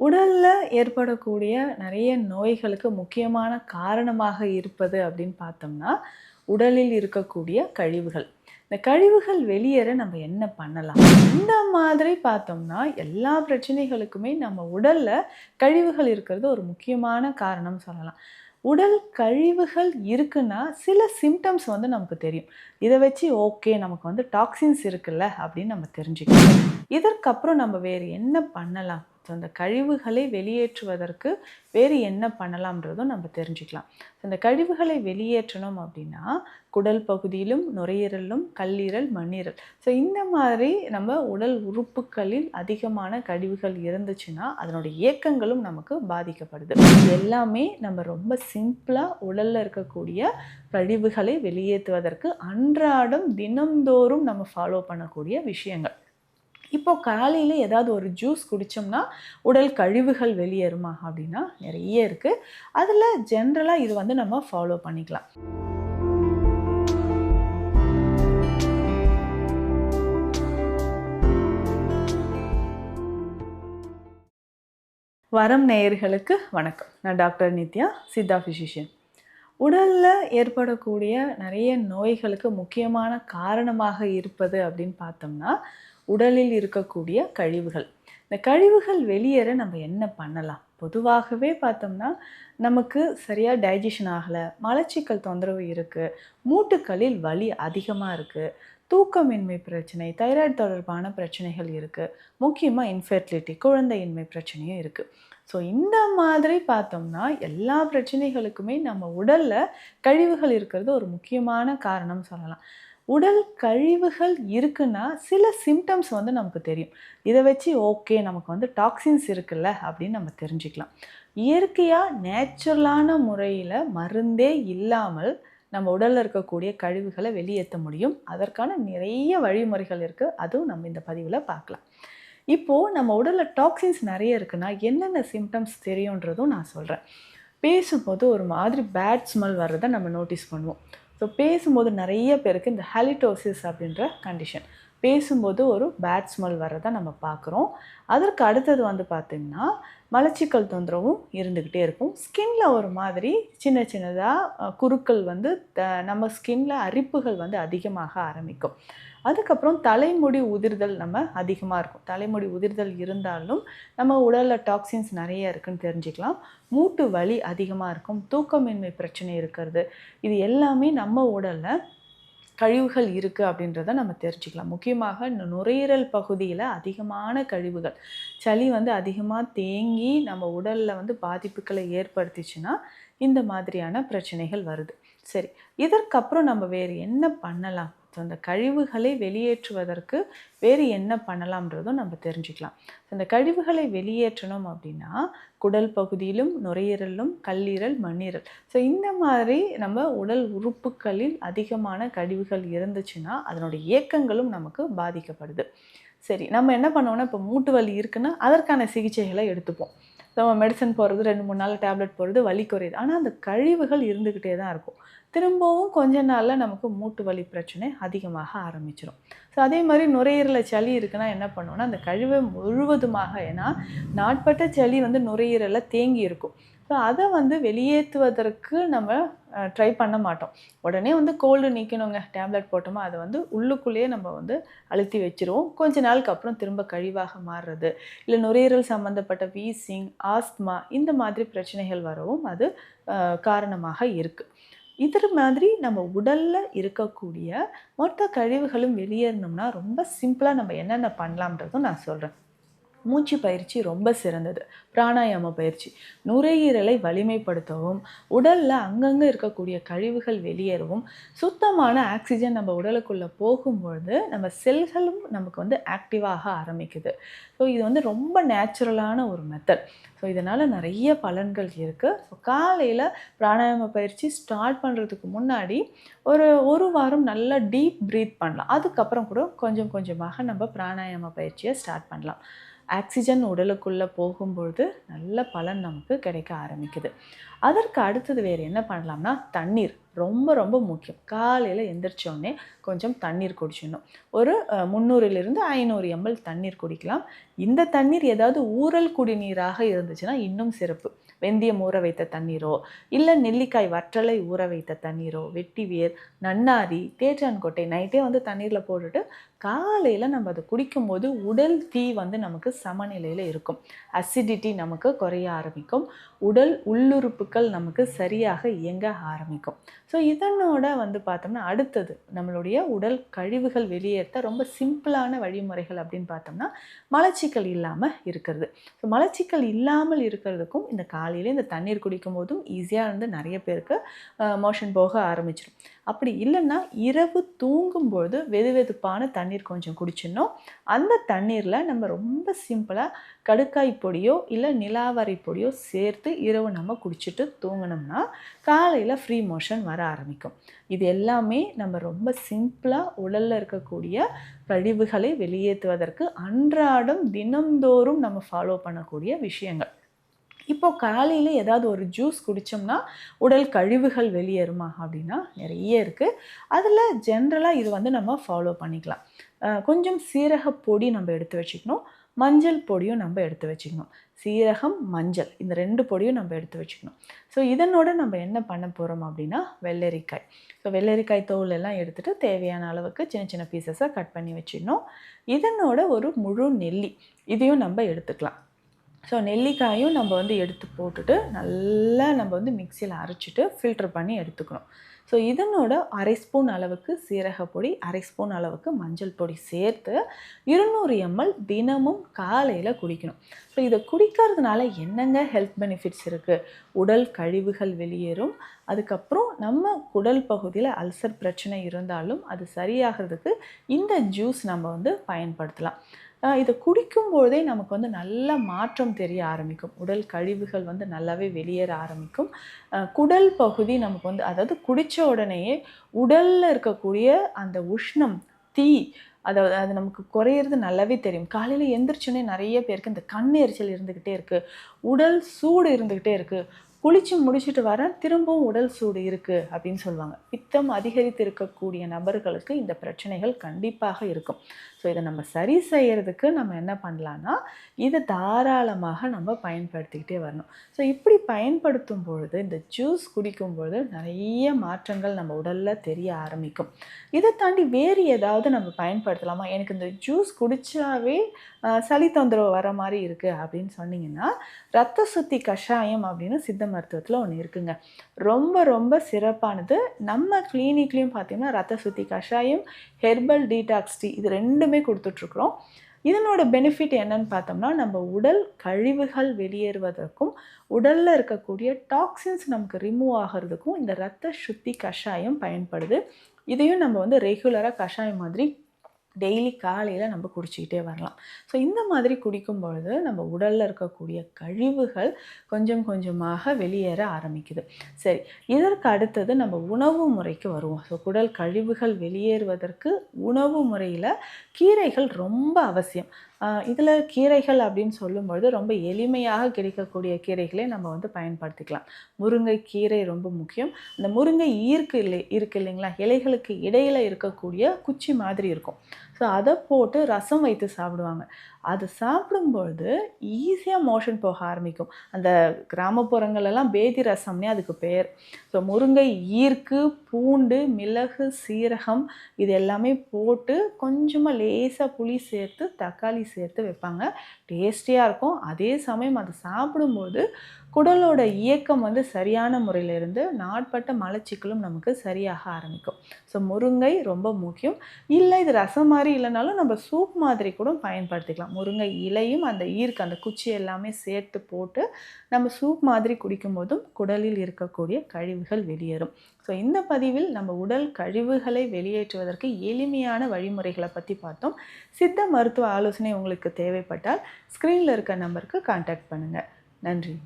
உடலில் ஏற்படக்கூடிய நிறைய நோய்களுக்கு முக்கியமான காரணமாக இருப்பது அப்படின்னு பார்த்தோம்னா உடலில் இருக்கக்கூடிய கழிவுகள். இந்த கழிவுகள் வெளியேற நம்ம என்ன பண்ணலாம்? இந்த மாதிரி பார்த்தோம்னா எல்லா பிரச்சனைகளுக்குமே நம்ம உடலில் கழிவுகள் இருக்கிறது ஒரு முக்கியமான காரணம் சொல்லலாம். உடல் கழிவுகள் இருக்குன்னா சில சிம்டம்ஸ் வந்து நமக்கு தெரியும். இதை வச்சு ஓகே நமக்கு வந்து டாக்ஸின்ஸ் இருக்குல்ல அப்படின்னு நம்ம தெரிஞ்சுக்கணும் இதற்கப்புறம் நம்ம வேறு என்ன பண்ணலாம்? அந்த கழிவுகளை வெளியேற்றுவதற்கு வேறு என்ன பண்ணலாம்ன்றதும் நம்ம தெரிஞ்சுக்கலாம். ஸோ இந்த கழிவுகளை வெளியேற்றணும் அப்படின்னா குடல் பகுதியிலும் நுரையீரலும் கல்லீரல் மண்ணீரல். ஸோ இந்த மாதிரி நம்ம உடல் உறுப்புகளில் அதிகமான கழிவுகள் இருந்துச்சுன்னா அதனுடைய இயக்கங்களும் நமக்கு பாதிக்கப்படுது. எல்லாமே நம்ம ரொம்ப சிம்பிளாக உடலில் இருக்கக்கூடிய கழிவுகளை வெளியேற்றுவதற்கு அன்றாடம் தினம்தோறும் நம்ம ஃபாலோ பண்ணக்கூடிய விஷயங்கள். இப்போ காலையில் ஏதாவது ஒரு ஜூஸ் குடித்தோம்னா உடல் கழிவுகள் வெளியேறுமா அப்படின்னா நிறைய இருக்குது அதில் ஜென்ரலாக இது வந்து நம்ம ஃபாலோ பண்ணிக்கலாம். வரம் நேயர்களுக்கு வணக்கம். நான் டாக்டர் நித்யா சித்தா ஃபிசிஷியன் உடலில் ஏற்படக்கூடிய நிறைய நோய்களுக்கு முக்கியமான காரணமாக இருப்பது அப்படின்னு பார்த்தோம்னா உடலில் இருக்கக்கூடிய கழிவுகள். இந்த கழிவுகள் வெளியேற நம்ம என்ன பண்ணலாம்? பொதுவாகவே பார்த்தோம்னா நமக்கு சரியாக டைஜஷன் ஆகலை மலச்சிக்கல் தொந்தரவு இருக்குது மூட்டுக்களில் வலி அதிகமாக இருக்குது தூக்கமின்மை பிரச்சனை தைராய்டு தொடர்பான பிரச்சனைகள் இருக்குது முக்கியமாக இன்ஃபெர்டிலிட்டி குழந்தையின்மை பிரச்சனையும் இருக்குது ஸோ இந்த மாதிரி பார்த்தோம்னா எல்லா பிரச்சனைகளுக்குமே நம்ம உடலில் கழிவுகள் இருக்கிறது ஒரு முக்கியமான காரணம் சொல்லலாம். உடல் கழிவுகள் இருக்குன்னா சில சிம்டம்ஸ் வந்து நமக்கு தெரியும். இதை வச்சு ஓகே நமக்கு வந்து டாக்ஸின்ஸ் இருக்குல்ல அப்படின்னு நம்ம தெரிஞ்சுக்கலாம். இயற்கையாக நேச்சுரலான முறையில் மருந்தே இல்லாமல் நம்ம உடலில் இருக்கக்கூடிய கழிவுகளை வெளியேற்ற முடியும். அதற்கான நிறைய வழிமுறைகள் இருக்குது அதுவும் நம்ம இந்த பதிவில் பார்க்கலாம். இப்போது நம்ம உடலில் டாக்ஸின்ஸ் நிறைய இருக்குன்னா என்னென்ன சிம்டம்ஸ் தெரியுன்றதும் நான் சொல்கிறேன் பேசும்போது ஒரு மாதிரி பேட் ஸ்மெல் வர்றதை நம்ம நோட்டீஸ் பண்ணுவோம். ஸோ பேசும்போது நிறைய பேருக்கு இந்த ஹாலிட்டோசிஸ் அப்படின்ற கண்டிஷன் பேசும்போது ஒரு பேட் ஸ்மெல் வர்றதை நம்ம பார்க்குறோம். அதற்கு அடுத்தது வந்து பார்த்திங்கன்னா மலச்சிக்கல் தொந்தரவும் இருந்துக்கிட்டே இருக்கும். ஸ்கின்ல ஒரு மாதிரி சின்ன சின்னதாக குருக்கள் வந்து த நம்ம ஸ்கின்ல அரிப்புகள் வந்து அதிகமாக ஆரம்பிக்கும். அதுக்கப்புறம் தலைமுடி உதிர்தல் நம்ம அதிகமாக இருக்கும். தலைமுடி உதிர்தல் இருந்தாலும் நம்ம உடலில் டாக்ஸின்ஸ் நிறைய இருக்குன்னு தெரிஞ்சுக்கலாம். மூட்டு வலி அதிகமாக இருக்கும். தூக்கமின்மை பிரச்சனை இருக்கிறது. இது எல்லாமே நம்ம உடலில் கழிவுகள் இருக்குது அப்படின்றத நம்ம தெரிஞ்சுக்கலாம். முக்கியமாக நுரையீரல் பகுதியில் அதிகமான கழிவுகள். சளி வந்து அதிகமாக தேங்கி நம்ம உடலில் வந்து பாதிப்புகளை ஏற்படுத்திச்சுன்னா இந்த மாதிரியான பிரச்சனைகள் வருது. சரி இதற்கப்புறம் நம்ம வேறு என்ன பண்ணலாம்? ஸோ அந்த கழிவுகளை வெளியேற்றுவதற்கு வேறு என்ன பண்ணலாம்ன்றதும் நம்ம தெரிஞ்சுக்கலாம். ஸோ அந்த கழிவுகளை வெளியேற்றணும் அப்படின்னா குடல் பகுதியிலும் நுரையீரலும் கல்லீரல் மண்ணீரல். ஸோ இந்த மாதிரி நம்ம உடல் உறுப்புகளில் அதிகமான கழிவுகள் இருந்துச்சுன்னா அதனுடைய இயக்கங்களும் நமக்கு பாதிக்கப்படுது. சரி நம்ம என்ன பண்ணுவோம்னா இப்போ மூட்டு வலி இருக்குன்னா அதற்கான சிகிச்சைகளை எடுத்துப்போம். நம்ம மெடிசன் போடுறது ரெண்டு மூணு நாள் டேப்லெட் போடுறது வலி குறையுது. ஆனால் அந்த கழிவுகள் இருந்துக்கிட்டே தான் இருக்கும். திரும்பவும் கொஞ்ச நாளில் நமக்கு மூட்டு வலி பிரச்சனை அதிகமாக ஆரம்பிச்சிடும் ஸோ அதே மாதிரி நுரையீரலில் சளி இருக்குன்னா என்ன பண்ணுவோன்னா அந்த கழிவை முழுவதுமாக ஏன்னா நாட்பட்ட சளி வந்து நுரையீரலில் தேங்கி இருக்கும். ஸோ அதை வந்து வெளியேற்றுவதற்கு நம்ம ட்ரை பண்ண மாட்டோம். உடனே வந்து கோல்டு நிற்கணுங்க டேப்லெட் போட்டோமா அதை வந்து உள்ளுக்குள்ளேயே நம்ம வந்து அழுத்தி வச்சுருவோம். கொஞ்ச நாளுக்கு அப்புறம் திரும்ப கழிவாக மாறுறது. இல்லை நுரையீரல் சம்மந்தப்பட்ட வீசிங் ஆஸ்துமா இந்த மாதிரி பிரச்சனைகள் வரவும் அது காரணமாக இருக்குது இது மாதிரி நம்ம உடலில் இருக்கக்கூடிய மொத்த கழிவுகளும் வெளியேறணும்னா ரொம்ப சிம்பிளாக நம்ம என்னென்ன பண்ணலாம்ன்றதும் நான் சொல்கிறேன் மூச்சு பயிற்சி ரொம்ப சிறந்தது. பிராணாயாம பயிற்சி. நுரையீரலை வலிமைப்படுத்தவும் உடலில் அங்கங்கே இருக்கக்கூடிய கழிவுகள் வெளியேறவும் சுத்தமான ஆக்சிஜன் நம்ம உடலுக்குள்ளே போகும்பொழுது நம்ம செல்களும் நமக்கு வந்து ஆக்டிவாக ஆரம்பிக்குது. ஸோ இது வந்து ரொம்ப நேச்சுரலான ஒரு மெத்தட் ஸோ இதனால் நிறைய பலன்கள் இருக்குது ஸோ காலையில் பிராணாயாம பயிற்சி ஸ்டார்ட் பண்ணுறதுக்கு முன்னாடி ஒரு ஒரு வாரம் நல்லா டீப் ப்ரீத் பண்ணலாம். அதுக்கப்புறம் கூட கொஞ்சம் கொஞ்சமாக நம்ம பிராணாயாம பயிற்சியை ஸ்டார்ட் பண்ணலாம். ஆக்சிஜன் உடலுக்குள்ளே போகும்பொழுது நல்ல பலன் நமக்கு கிடைக்க ஆரம்பிக்குது. அதற்கு அடுத்தது வேறு என்ன பண்ணலாம்னா தண்ணீர் ரொம்ப ரொம்ப முக்கியம். காலையில் எந்திரிச்சோடனே கொஞ்சம் தண்ணீர் குடிச்சிடணும். ஒரு முந்நூறுலேருந்து ஐநூறு எம்எல் தண்ணீர் குடிக்கலாம். இந்த தண்ணீர் ஏதாவது ஊறல் குடிநீராக இருந்துச்சுன்னா இன்னும் சிறப்பு. வெந்தயம் ஊற வைத்த தண்ணீரோ இல்லை நெல்லிக்காய் வற்றலை ஊற வைத்த தண்ணீரோ வெட்டிவேர் நன்னாரி தேற்றான்கொட்டை நைட்டே வந்து தண்ணீரில் போட்டுட்டு காலையில் நம்ம அதை குடிக்கும்போது உடல் தீ வந்து நமக்கு சமநிலையில் இருக்கும். அசிடிட்டி நமக்கு குறைய ஆரம்பிக்கும். உடல் உள்ளுறுப்புகள் நமக்கு சரியாக இயங்க ஆரம்பிக்கும். ஸோ இதனோட வந்து பார்த்தோம்னா அடுத்தது நம்மளுடைய உடல் கழிவுகள் வெளியேற்ற ரொம்ப சிம்பிளான வழிமுறைகள் அப்படின்னு பார்த்தோம்னா மலச்சிக்கல் இல்லாமல் இருக்கிறது. ஸோ மலச்சிக்கல் இல்லாமல் இருக்கிறதுக்கும் இந்த காலையில் இந்த தண்ணீர் குடிக்கும் போதும் ஈஸியாக வந்து நிறைய பேருக்கு மோஷன் போக ஆரம்பிச்சிடும் அப்படி இல்லைன்னா இரவு தூங்கும்போது வெது வெதுப்பான தண்ணீர் கொஞ்சம் குடிச்சிடணும். அந்த தண்ணீரில் நம்ம ரொம்ப சிம்பிளாக கடுக்காய் பொடியோ இல்லை நிலாவரை பொடியோ சேர்த்து இரவு நம்ம குடிச்சிட்டு தூங்கினோம்னா காலையில் ஃப்ரீ மோஷன் வர ஆரம்பிக்கும். இது எல்லாமே நம்ம ரொம்ப சிம்பிளாக உடலில் இருக்கக்கூடிய கழிவுகளை வெளியேற்றுவதற்கு அன்றாடம் தினம்தோறும் நம்ம ஃபாலோ பண்ணக்கூடிய விஷயங்கள். இப்போது காலையில் ஏதாவது ஒரு ஜூஸ் குடித்தோம்னா உடல் கழிவுகள் வெளியேறுமா அப்படின்னா நிறைய இருக்குது அதில் ஜென்ரலாக இது வந்து நம்ம ஃபாலோ பண்ணிக்கலாம். கொஞ்சம் சீரக பொடி நம்ம எடுத்து வச்சுக்கணும். மஞ்சள் பொடியும் நம்ம எடுத்து வச்சுக்கணும். சீரகம் மஞ்சள் இந்த ரெண்டு பொடியும் நம்ம எடுத்து வச்சுக்கணும். ஸோ இதனோட நம்ம என்ன பண்ண போகிறோம் அப்படின்னா வெள்ளரிக்காய். ஸோ வெள்ளரிக்காய் தோல் எல்லாம் எடுத்துகிட்டு தேவையான அளவுக்கு சின்ன சின்ன பீசஸாக கட் பண்ணி வச்சிடணும். இதனோட ஒரு முழு நெல்லி இதையும் நம்ம எடுத்துக்கலாம். ஸோ நெல்லிக்காயும் நம்ம வந்து எடுத்து போட்டுட்டு நல்லா நம்ம வந்து மிக்சியில் அரைச்சிட்டு ஃபில்டர் பண்ணி எடுத்துக்கணும். ஸோ இதனோட அரை ஸ்பூன் அளவுக்கு சீரக பொடி அரை ஸ்பூன் அளவுக்கு மஞ்சள் பொடி சேர்த்து இருநூறு எம்எல் தினமும் காலையில் குடிக்கணும். ஸோ இதை குடிக்கிறதுனால என்னங்க ஹெல்த் பெனிஃபிட்ஸ் இருக்குது உடல் கழிவுகள் வெளியேறும். அதுக்கப்புறம் நம்ம குடல் பகுதியில் அல்சர் பிரச்சனை இருந்தாலும் அது சரியாகிறதுக்கு இந்த ஜூஸ் நம்ம வந்து பயன்படுத்தலாம். இதை இதை குடிக்கும்பொழுதே நமக்கு வந்து நல்ல மாற்றம் தெரிய ஆரம்பிக்கும். உடல் கழிவுகள் வந்து நல்லாவே வெளியேற ஆரம்பிக்கும். குடல் பகுதி நமக்கு வந்து அதாவது குடித்த உடனேயே உடலில் இருக்கக்கூடிய அந்த உஷ்ணம் தீ அதாவது அது நமக்கு குறையிறது நல்லாவே தெரியும். காலையில் எந்திரிச்சோன்னே நிறைய பேருக்கு இந்த கண் எரிச்சல் இருந்துக்கிட்டே இருக்குது உடல் சூடு இருந்துக்கிட்டே இருக்குது குளிச்சு முடிச்சுட்டு வரேன் திரும்பவும் உடல் சூடு இருக்குது அப்படின்னு சொல்லுவாங்க. பித்தம் அதிகரித்து இருக்கக்கூடிய நபர்களுக்கு இந்த பிரச்சனைகள் கண்டிப்பாக இருக்கும். ஸோ இதை நம்ம சரி செய்கிறதுக்கு நம்ம என்ன பண்ணலான்னா இதை தாராளமாக நம்ம பயன்படுத்திக்கிட்டே வரணும். ஸோ இப்படி பயன்படுத்தும் பொழுது இந்த ஜூஸ் குடிக்கும் பொழுது நிறைய மாற்றங்கள் நம்ம உடலில் தெரிய ஆரம்பிக்கும். இதை தாண்டி வேறு ஏதாவது நம்ம பயன்படுத்தலாமா? எனக்கு இந்த ஜூஸ் குடித்தாவே சளி தொந்தரவு வர மாதிரி இருக்குது அப்படின்னு சொன்னீங்கன்னா ரத்த சுத்தி கஷாயம் அப்படின்னு சித்த மருத்துவத்தில் ஒன்று இருக்குங்க. ரொம்ப ரொம்ப சிறப்பானது. நம்ம கிளினிக்லேயும் பார்த்தீங்கன்னா ரத்த சுத்தி கஷாயம் ஹெர்பல் டீடாக்ஸ் டீ இது ரெண்டுமே கொடுத்துட்ருக்குறோம். இதனோட பெனிஃபிட் என்னன்னு பார்த்தோம்னா நம்ம உடல் கழிவுகள் வெளியேறுவதற்கும் உடலில் இருக்கக்கூடிய டாக்ஸின்ஸ் நமக்கு ரிமூவ் ஆகிறதுக்கும் இந்த ரத்த சுத்தி கஷாயம் பயன்படுது. இதையும் நம்ம வந்து ரெகுலராக கஷாயம் மாதிரி டெய்லி காலையில் நம்ம குடிச்சிக்கிட்டே வரலாம். ஸோ இந்த மாதிரி குடிக்கும் பொழுது நம்ம உடலில் இருக்கக்கூடிய கழிவுகள் கொஞ்சம் கொஞ்சமாக வெளியேற ஆரம்பிக்குது. சரி இதற்கு அடுத்தது நம்ம உணவு முறைக்கு வருவோம். ஸோ குடல் கழிவுகள் வெளியேறுவதற்கு உணவு முறையில் கீரைகள் ரொம்ப அவசியம். இதில் கீரைகள் அப்படின்னு சொல்லும்பொழுது ரொம்ப எளிமையாக கிடைக்கக்கூடிய கீரைகளை நம்ம வந்து பயன்படுத்திக்கலாம். முருங்கை கீரை ரொம்ப முக்கியம். அந்த முருங்கை ஈர்க்கு இல்லை இருக்கு இல்லைங்களா? இலைகளுக்கு இடையில் இருக்கக்கூடிய குச்சி மாதிரி இருக்கும். ஸோ அதை போட்டு ரசம் வைத்து சாப்பிடுவாங்க. அது சாப்பிடும்பொழுது ஈஸியாக மோஷன் போக ஆரம்பிக்கும். அந்த கிராமப்புறங்களெல்லாம் பேதி ரசம்னே அதுக்கு பெயர் ஸோ முருங்கை ஈர்க்கு பூண்டு மிளகு சீரகம் இது எல்லாமே போட்டு கொஞ்சமாக லேசாக புளி சேர்த்து தக்காளி சேர்த்து வைப்பாங்க. டேஸ்டியாக இருக்கும். அதே சமயம் அதை சாப்பிடும்போது குடலோட இயக்கம் வந்து சரியான முறையில் இருந்து நாட்பட்ட மலச்சிக்கலும் நமக்கு சரியாக ஆரம்பிக்கும். ஸோ முருங்கை ரொம்ப முக்கியம். இல்லை இது ரசம் மாதிரி இல்லைனாலும் நம்ம சூப் மாதிரி கூட பயன்படுத்திக்கலாம். முருங்கை இலையும் அந்த ஈர்க்கு அந்த குச்சி எல்லாமே சேர்த்து போட்டு நம்ம சூப் மாதிரி குடிக்கும்போதும் குடலில் இருக்கக்கூடிய கழிவுகள் வெளியேறும். ஸோ இந்த பதிவில் நம்ம உடல் கழிவுகளை வெளியேற்றுவதற்கு எளிமையான வழிமுறைகளை பற்றி பார்த்தோம். சித்த மருத்துவ ஆலோசனை உங்களுக்கு தேவைப்பட்டால் ஸ்க்ரீனில் இருக்க நம்பருக்கு காண்டாக்ட் பண்ணுங்கள் நன்றி.